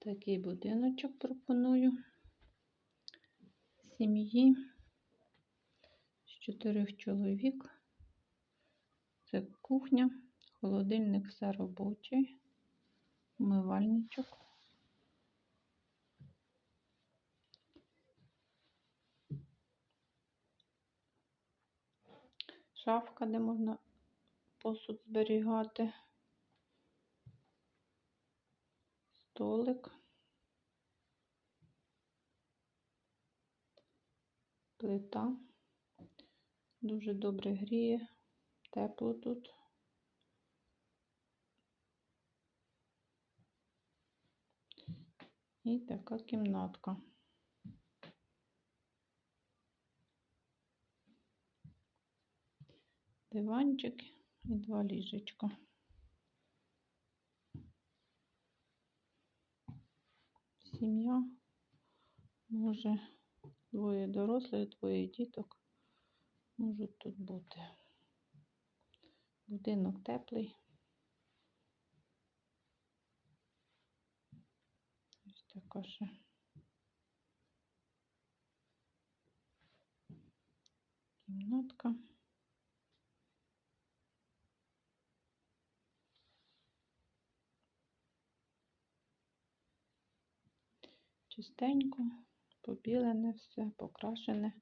Такий будиночок пропоную сім'ї з чотирьох чоловік. Це кухня, холодильник все робочий, умивальничок. Шафка, де можна посуд зберігати. Столик. Плита. Дуже добре гріє. Тепло тут. І така кімнатка. Диванчик і два ліжечка. Сім'я може двоє дорослих, двоє діток можуть тут бути. Будинок теплий. Ось така ще. Кімнатка. Чистенько, побілене все, покрашене.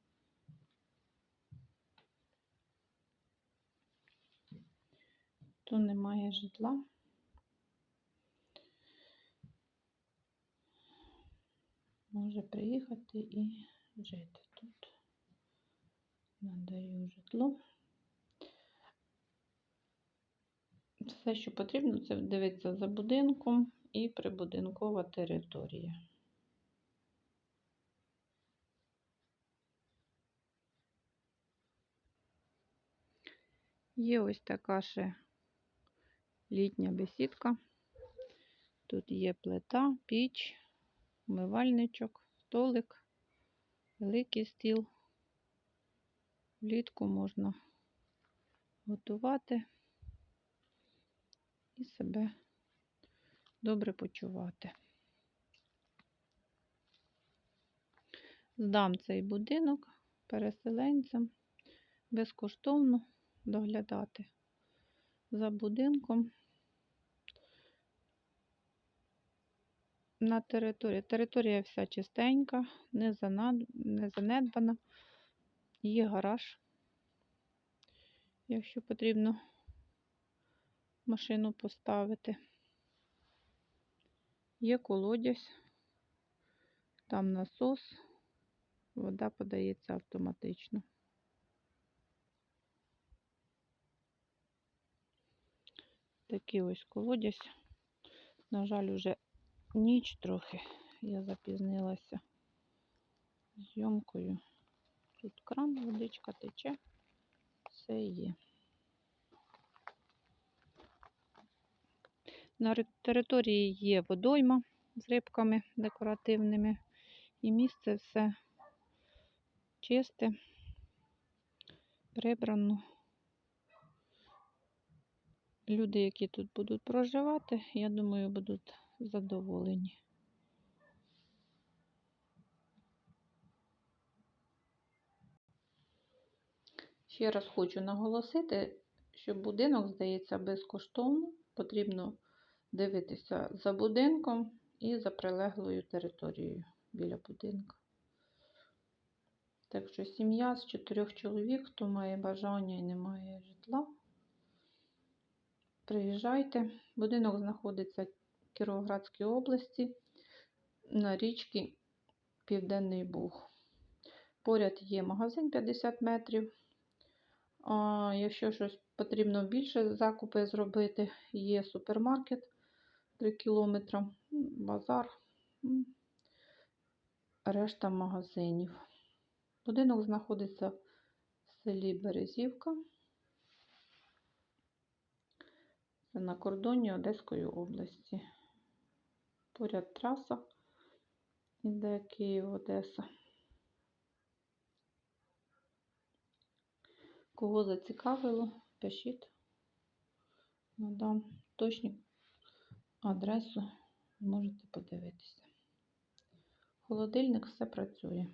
Тут немає житла. Може приїхати і жити тут. Надаю житло. Все, що потрібно, це дивитися за будинком і прибудинкова територія. Є ось така ще літня бесідка. Тут є плита, піч, умивальничок, столик, великий стіл. Влітку можна готувати і себе добре почувати. Здам цей будинок переселенцям безкоштовно доглядати за будинком на території. Територія вся чистенька, не, занедбана. Є гараж, якщо потрібно машину поставити. Є колодязь, там насос, вода подається автоматично. Такий ось колодязь. На жаль, уже ніч трохи. Я запізнилася зйомкою. Тут кран, водичка тече, все є. На території є водойма з рибками декоративними, і місце все чисте, прибрано. Люди, які тут будуть проживати, я думаю, будуть задоволені. Ще раз хочу наголосити, що будинок здається безкоштовно, потрібно дивитися за будинком і за прилеглою територією біля будинку. Так що сім'я з чотирьох чоловік, хто має бажання і не має житла. Приїжджайте. Будинок знаходиться в Кіровоградській області на річці Південний Буг. Поряд є магазин 50 метрів. А Якщо щось потрібно більше закупи зробити, є супермаркет 3 кілометри, базар, решта магазинів. Будинок знаходиться в селі Березівка. Це на кордоні Одеської області. Поряд траса іде Київ-Одеса. Кого зацікавило, пишіть, надам точну адресу Можете подивитися. Холодильник все працює.